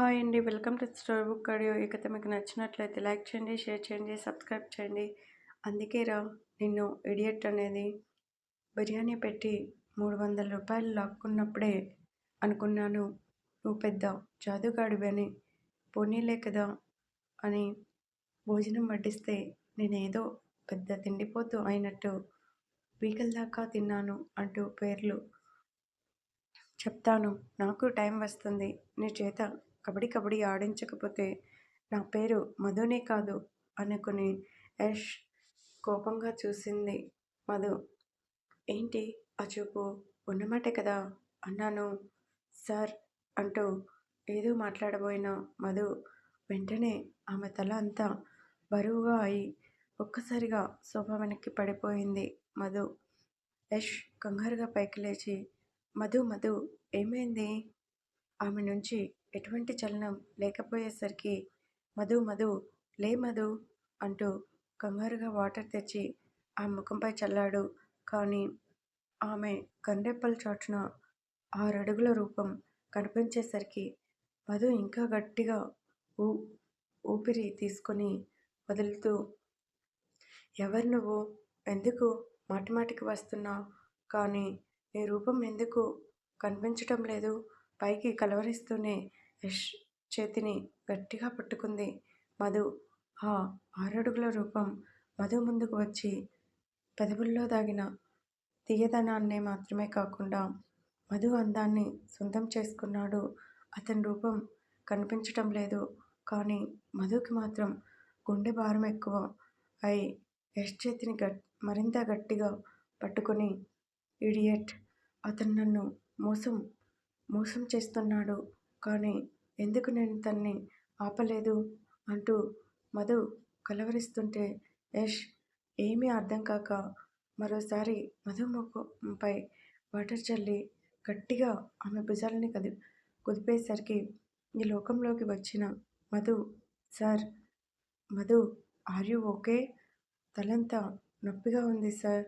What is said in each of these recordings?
Hi అండి. Welcome to story book audio. ఈ కథ మీకు నచ్చినట్లయితే లైక్ చేయండి షేర్ చేయండి సబ్స్క్రైబ్ చేయండి. అందుకే రా నిన్ను ఇడియట్ అనేది బిర్యానీ పెట్టి మూడు వందల రూపాయలు లాక్కున్నప్పుడే అనుకున్నాను. నువ్వు పెద్ద జాదుగాడివని. పోనీలే కదా అని భోజనం వడ్డిస్తే నేనేదో పెద్ద తిండిపోతూ అయినట్టు పీకల దాకా తిన్నాను అంటూ పేర్లు చెప్తాను. నాకు టైం వస్తుంది. నీ చేత కబడ్డీ కబడ్డీ ఆడించకపోతే నా పేరు మధునే కాదు అనుకుని యష్ కోపంగా చూసింది. మధు ఏంటి? ఆ చూపు ఉన్నమాటే కదా? అన్నాను. సార్ అంటూ ఏదో మాట్లాడబోయిన మధు వెంటనే ఆమె తల అంతా బరువుగా అయి ఒక్కసారిగా సోఫా వెనక్కి పడిపోయింది. మధు యష్ కంగారుగా పైకి లేచి మధు మధు ఏమైంది? ఆమె నుంచి ఎటువంటి చలనం లేకపోయేసరికి మధు మధు లే మధు అంటూ కంగారుగా వాటర్ తెచ్చి ఆ ముఖంపై చల్లాడు. కానీ ఆమె కండెప్పల చాటున ఆరడుగుల రూపం కనిపించేసరికి మధు ఇంకా గట్టిగా ఊ ఊపిరి తీసుకొని వదులుతూ ఎవరు నువ్వు? ఎందుకు మాటిమాటికి వస్తున్నావు కానీ నీ రూపం ఎందుకు కనిపించటం లేదు? పైకి కలవరిస్తూనే యష్ చేతిని గట్టిగా పట్టుకుంది. మధు ఆ ఆరడుగుల రూపం మధు ముందుకు వచ్చి పెదవుల్లో దాగిన తీయదనాన్నే మాత్రమే కాకుండా మధు అందాన్ని సొంతం చేసుకున్నాడు. అతని రూపం కనిపించటం లేదు. కానీ మధుకి మాత్రం గుండె భారం ఎక్కువ అయి యష్ చేతిని గట్ మరింత గట్టిగా పట్టుకొని ఇడియట్ అతను నన్ను మోసం మోసం చేస్తున్నాడు. కానీ ఎందుకు నేను తన్ని ఆపలేదు? అంటూ మధు కలవరిస్తుంటే యష్ ఏమీ అర్థం కాక మరోసారి మధు ముఖంపై వాటర్ చల్లి గట్టిగా ఆమె భుజాలని కది కుదిపేసరికి ఈ లోకంలోకి వచ్చిన Madhu sir Madhu are you okay? తలంతా నొప్పిగా ఉంది సార్.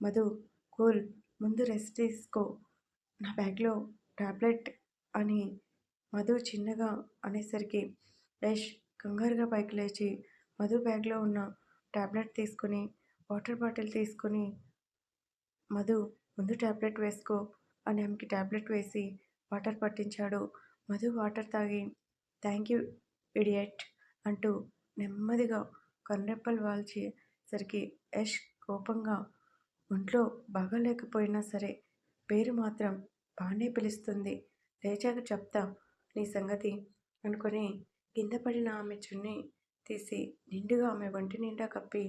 మధు కూల్ ముందు రెస్ట్ తీసుకో. నా బ్యాగ్లో టాబ్లెట్ అని మధు చిన్నగా అనేసరికి యష్ కంగారుగా పైకి లేచి మధు బ్యాగ్లో ఉన్న టాబ్లెట్ తీసుకుని వాటర్ బాటిల్ తీసుకుని మధు ముందు టాబ్లెట్ వేసుకో అని ఆమెకి టాబ్లెట్ వేసి వాటర్ పట్టించాడు. మధు వాటర్ తాగి థ్యాంక్ యూ ఇడియట్ అంటూ నెమ్మదిగా కన్నెప్పలు వాల్చేసరికి యష్ కోపంగా ఒంట్లో బాగాలేకపోయినా సరే పేరు మాత్రం బాగానే పిలుస్తుంది. లేచాక చెప్తా నీ సంగతి అనుకొని కింద పడిన ఆమె చున్ని తీసి నిండుగా ఆమె వంటి నిండా కప్పి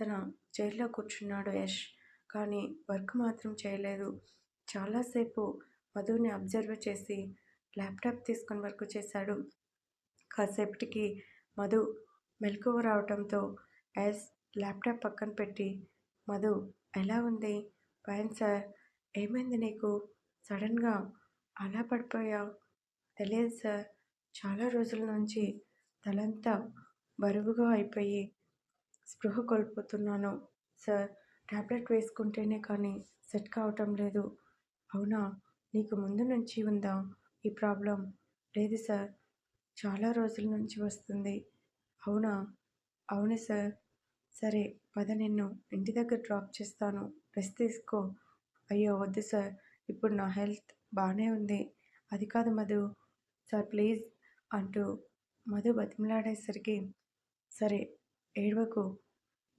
తన చైర్లో కూర్చున్నాడు యష్. కానీ వర్క్ మాత్రం చేయలేదు. చాలాసేపు మధుని అబ్జర్వ్ చేసి ల్యాప్టాప్ తీసుకొని వర్క్ చేశాడు. కాసేపటికి మధు మెలకువ రావడంతో ఎస్ ల్యాప్టాప్ పక్కన పెట్టి మధు ఎలా ఉంది? Fine sir. ఏమైంది నీకు? సడన్గా అలా పడిపోయావు. తెలియదు సార్ చాలా రోజుల నుంచి తలంతా బరువుగా అయిపోయి స్పృహ కోల్పోతున్నాను. సార్ ట్యాబ్లెట్ వేసుకుంటేనే కానీ సెట్ కావటం లేదు. అవునా? నీకు ముందు నుంచి ఉందా ఈ ప్రాబ్లం? లేదు సార్ చాలా రోజుల నుంచి వస్తుంది. అవునా? అవును సార్. సరే పద నిన్ను ఇంటి దగ్గర డ్రాప్ చేస్తాను. రెస్ట్ తీసుకో. అయ్యో వద్దు సార్. ఇప్పుడు నా హెల్త్ బాగానే ఉంది. అది కాదు మధు సార్ ప్లీజ్ అంటూ మధు బతిమలాడేసరికి సరే ఏడవకు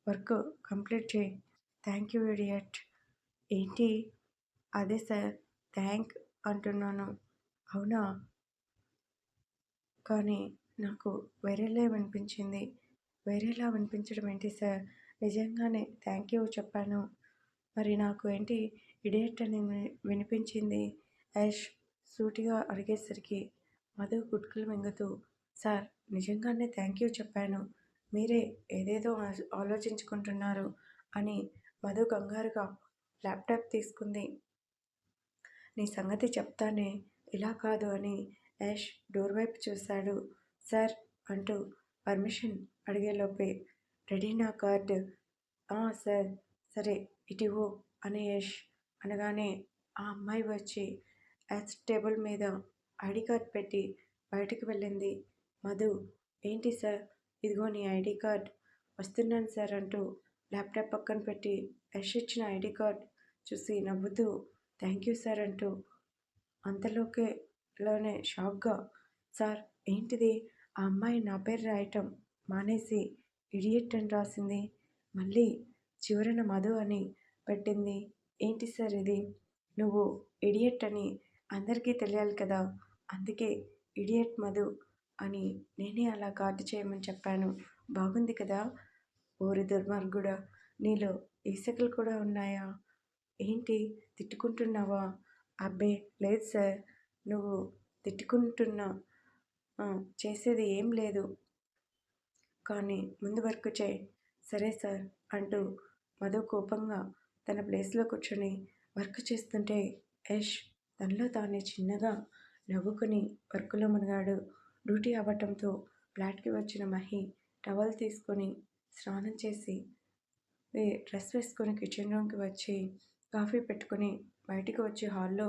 వర్క్ కంప్లీట్ చేయి. Thank you idiot. ఏంటి? అదే సార్ థ్యాంక్ అంటున్నాను. అవునా? కానీ నాకు వేరేలా వినిపించింది వేరేలా వినిపించడం ఏంటి సార్? నిజంగానే థ్యాంక్ యూ చెప్పాను. మరి నాకు ఏంటి ఇడియట్ అని వినిపించింది? యాష్ సూటిగా అడిగేసరికి మధు గుట్కలు మింగుతూ సార్ నిజంగానే థ్యాంక్ యూ చెప్పాను. మీరే ఏదేదో ఆలోచించుకుంటున్నారు అని మధు కంగారుగా ల్యాప్టాప్ తీసుకుంది. నీ సంగతి చెప్తానే ఇలా కాదు అని యాష్ డోర్ వైపు చూశాడు. సార్ అంటూ పర్మిషన్ అడిగేలోపే రెడీ నా కార్డు? సార్. సరే ఇటివో అని యష్ అనగానే ఆ అమ్మాయి వచ్చి యాస్ టేబుల్ మీద ఐడి కార్డ్ పెట్టి బయటకు వెళ్ళింది. మధు ఏంటి సార్? ఇదిగో నీ ఐడి కార్డ్. వస్తున్నాను సార్ అంటూ ల్యాప్టాప్ పక్కన పెట్టి యష్ ఇచ్చిన ఐడి కార్డ్ చూసి నవ్వుతూ థ్యాంక్ యూ సార్ అంటూ అంతలోకే లోనే షాక్గా సార్ ఏంటిది? ఆ అమ్మాయి నా పేరు రాయటం మానేసి ఇడియట్ అని రాసింది. మళ్ళీ చివరన మధు అని పెట్టింది. ఏంటి సార్ ఇది? నువ్వు ఇడియట్ అని అందరికీ తెలియాలి కదా. అందుకే ఇడియట్ మధు అని నేనే అలా కార్డు చేయమని చెప్పాను. బాగుంది కదా? ఓరి దుర్మార్గుడా నీలో ఇసుకలు కూడా ఉన్నాయా? ఏంటి? తిట్టుకుంటున్నావా? అబ్బే లేదు సార్. నువ్వు తిట్టుకుంటున్నా చేసేది ఏం లేదు. కానీ ముందు వర్క్ చేయి. సరే సార్ అంటూ మధు కోపంగా తన ప్లేస్లో కూర్చొని వర్క్ చేస్తుంటే యష్ తనలో తానే చిన్నగా నవ్వుకుని వర్క్లో మునిగాడు. డ్యూటీ అవ్వటంతో ఫ్లాట్కి వచ్చిన మహి టవల్ తీసుకొని స్నానం చేసి డ్రెస్ వేసుకొని కిచెన్ రూమ్కి వచ్చి కాఫీ పెట్టుకొని బయటికి వచ్చి హాల్లో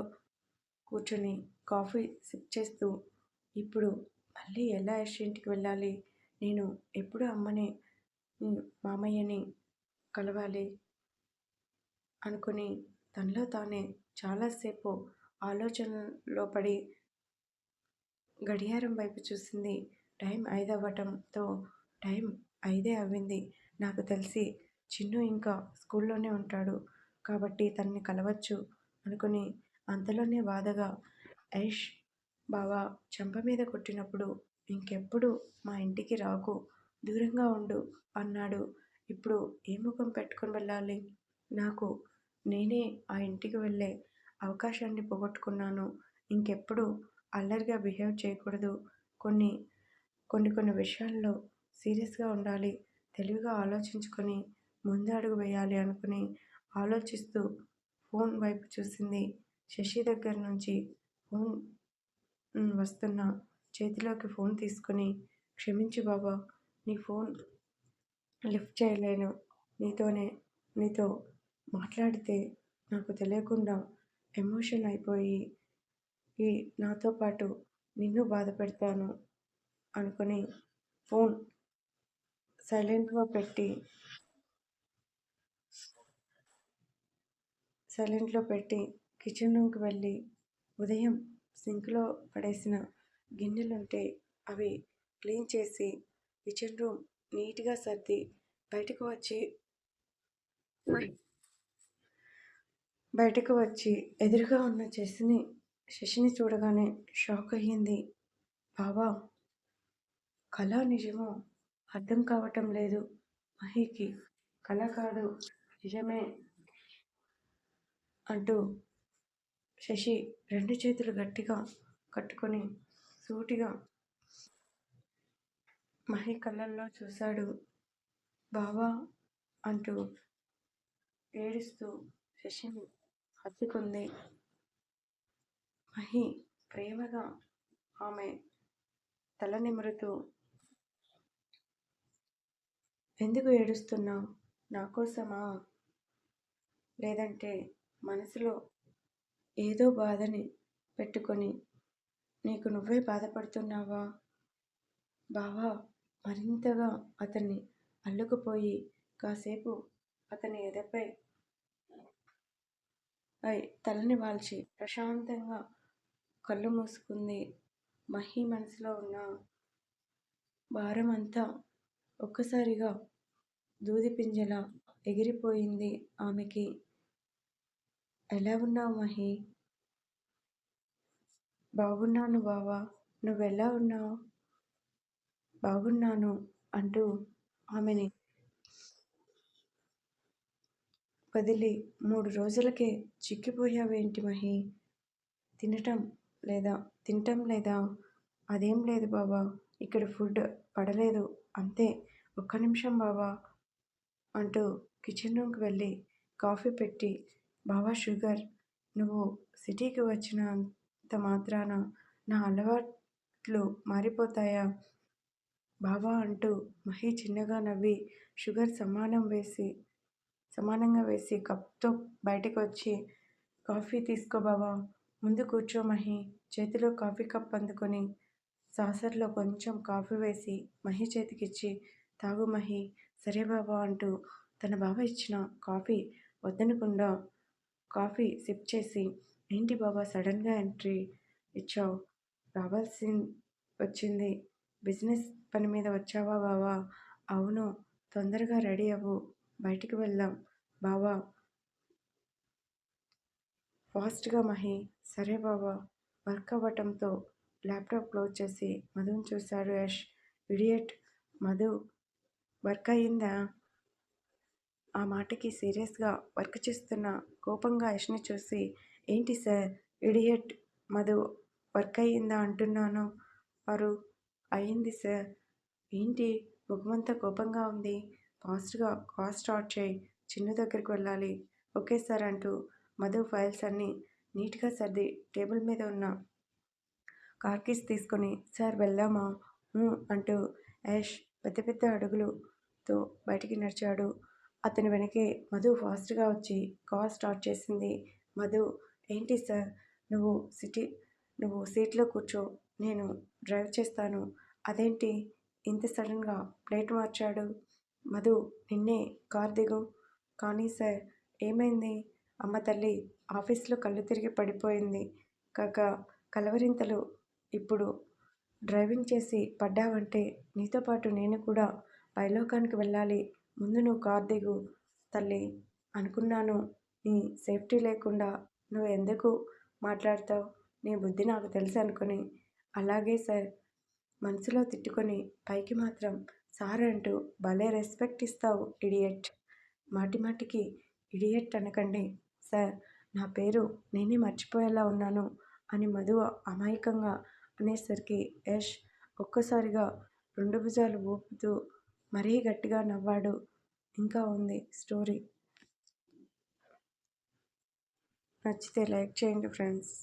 కూర్చొని కాఫీ సిప్ చేస్తూ ఇప్పుడు మళ్ళీ ఎలా యశ్ ఇంటికి వెళ్ళాలి? నేను ఎప్పుడు అమ్మని మామయ్యని కలవాలి అనుకుని తనలో తానే చాలాసేపు ఆలోచనలో పడి గడియారం వైపు చూసింది. టైం ఐదు అవ్వటంతో టైం ఐదే అవ్వింది. నాకు తెలిసి చిన్ను ఇంకా స్కూల్లోనే ఉంటాడు. కాబట్టి తనని కలవచ్చు అనుకుని అంతలోనే బాధగా ఐష్ బావా చెంప మీద కొట్టినప్పుడు ఇంకెప్పుడు మా ఇంటికి రాకు దూరంగా ఉండు అన్నాడు. ఇప్పుడు ఏ ముఖం పెట్టుకొని వెళ్ళాలి? నాకు నేనే ఆ ఇంటికి వెళ్ళే అవకాశాన్ని పోగొట్టుకున్నాను. ఇంకెప్పుడు అల్లరిగా బిహేవ్ చేయకూడదు. కొన్ని కొన్ని కొన్ని విషయాల్లో సీరియస్గా ఉండాలి. తెలివిగా ఆలోచించుకొని ముందు అడుగు వేయాలి అనుకుని ఆలోచిస్తూ ఫోన్ వైపు చూసింది. శశి దగ్గర నుంచి ఫోన్ వస్తున్న చేతిలోకి ఫోన్ తీసుకుని క్షమించు బాబా నీ ఫోన్ లిఫ్ట్ చేయలేను. నీతోనే నీతో మాట్లాడితే నాకు తెలియకుండా ఎమోషన్ అయిపోయి ఈ నాతో పాటు నిన్ను బాధ పెడతాను అనుకుని ఫోన్ సైలెంట్లో పెట్టి సైలెంట్లో పెట్టి కిచెన్ రూమ్కి వెళ్ళి ఉదయం సింక్లో పడేసిన గిన్నెలుంటే అవి క్లీన్ చేసి కిచెన్ రూమ్ నీట్గా సర్ది బయటకు వచ్చి బయటకు వచ్చి ఎదురుగా ఉన్న చెస్ని శశిని చూడగానే షాక్ అయ్యింది. బావా కళ నిజమో అర్థం కావటం లేదు. మహికి కళ కాదు నిజమే అంటూ శశి రెండు చేతులు గట్టిగా కట్టుకొని సూటిగా మహి కళ్ళల్లో చూశాడు. బావా అంటూ ఏడుస్తూ శశిని హత్తుకుంది. మహి ప్రేమగా ఆమె తల నిమురుతూ ఎందుకు ఏడుస్తున్నావు? నా కోసమా? లేదంటే మనసులో ఏదో బాధని పెట్టుకొని నీకు నువ్వే బాధపడుతున్నావా బావా మరింతగా అతన్ని అల్లుకుపోయి కాసేపు అతని ఎదపై తలని వాల్చి ప్రశాంతంగా కళ్ళు మూసుకుంది. మహి మనసులో ఉన్న భారం అంతా ఒక్కసారిగా దూది పింజలా ఎగిరిపోయింది ఆమెకి. ఎలా ఉన్నావు మహి? బాగున్నాను బావా. నువ్వెలా ఉన్నావు? బాగున్నాను అంటూ ఆమెని వదిలి మూడు రోజులకే చిక్కిపోయావేంటి మహి? తినటం లేదా తినటం లేదా? అదేం లేదు బాబా ఇక్కడ ఫుడ్ పడలేదు అంతే. ఒక్క నిమిషం బాబా అంటూ కిచెన్ రూమ్కి వెళ్ళి కాఫీ పెట్టి బావా షుగర్ నువ్వు సిటీకి వచ్చినంత మాత్రాన నా అలవాట్లు మారిపోతాయా? బావా అంటూ మహి చిన్నగా నవ్వి షుగర్ సమానం వేసి సమానంగా వేసి కప్తో బయటకు వచ్చి కాఫీ తీసుకో బాబా ముందు కూర్చో మహి. చేతిలో కాఫీ కప్ అందుకొని సాసర్లో కొంచెం కాఫీ వేసి మహి చేతికిచ్చి తాగు మహి సరే బాబా అంటూ తన బావ ఇచ్చిన కాఫీ వద్దనకుండా కాఫీ సిప్ చేసి ఏంటి బాబా సడన్గా ఎంట్రీ ఇచ్చావు? రావాల్సి వచ్చింది. బిజినెస్ పని మీద వచ్చావా బావా? అవును తొందరగా రెడీ అవ్వు. బయటికి వెళ్దాం. బావా ఫాస్ట్గా మహి సరే బావా. వర్క్ అవ్వటంతో ల్యాప్టాప్ క్లోజ్ చేసి మధుని చూశాడు యష్. ఇడియట్! మధు! వర్క్ అయిందా? ఆ మాటకి సీరియస్గా వర్క్ చేస్తున్న కోపంగా యష్ని చూసి ఏంటి సార్? ఇడియట్! మధు! వర్క్ అయ్యిందా అంటున్నాను. వారు అయింది సార్. ఏంటి? ముఖమంతా కోపంగా ఉంది. ఫాస్ట్గా కాల్ స్టార్ట్ చేయి. చిన్ను దగ్గరికి వెళ్ళాలి. ఓకే సార్ అంటూ మధు ఫైల్స్ అన్నీ నీట్గా సర్ది టేబుల్ మీద ఉన్న కార్కిస్ తీసుకొని సార్ వెళ్దామా? అంటూ యాష్ పెద్ద పెద్ద అడుగులతో బయటికి నడిచాడు. అతని వెనకే మధు ఫాస్ట్గా వచ్చి కార్ స్టార్ట్ చేసింది. మధు ఏంటి సార్? నువ్వు సిటీ నువ్వు సీట్లో కూర్చో. నేను డ్రైవ్ చేస్తాను. అదేంటి? ఇంత సడన్గా ప్లేట్ మార్చాడు? మధు నిన్నే కార్ దిగు. కానీ సార్ ఏమైంది? అమ్మ తల్లి ఆఫీస్లో కళ్ళు తిరిగి పడిపోయింది. కాక కలవరింతలు ఇప్పుడు డ్రైవింగ్ చేసి పడ్డావంటే నీతో పాటు నేను కూడా పైలోకానికి వెళ్ళాలి. ముందు నువ్వు కార్ దిగు తల్లి అనుకున్నాను. నీ సేఫ్టీ లేకుండా నువ్వు ఎందుకు మాట్లాడతావు? నీ బుద్ధి నాకు తెలుసు అనుకుని. అలాగే సార్ మనసులో తిట్టుకొని పైకి మాత్రం సార్ అంటూ భలే రెస్పెక్ట్ ఇస్తావు ఇడియట్. మాటి మాటికి ఇడియట్ అనకండి. సార్ నా పేరు నేనే మర్చిపోయేలా ఉన్నాను అని మధు అమాయకంగా అనేసరికి యష్ ఒక్కసారిగా రెండు భుజాలు ఊపుతూ మరీ గట్టిగా నవ్వాడు. ఇంకా ఉంది స్టోరీ. నచ్చితే లైక్ చేయండి ఫ్రెండ్స్.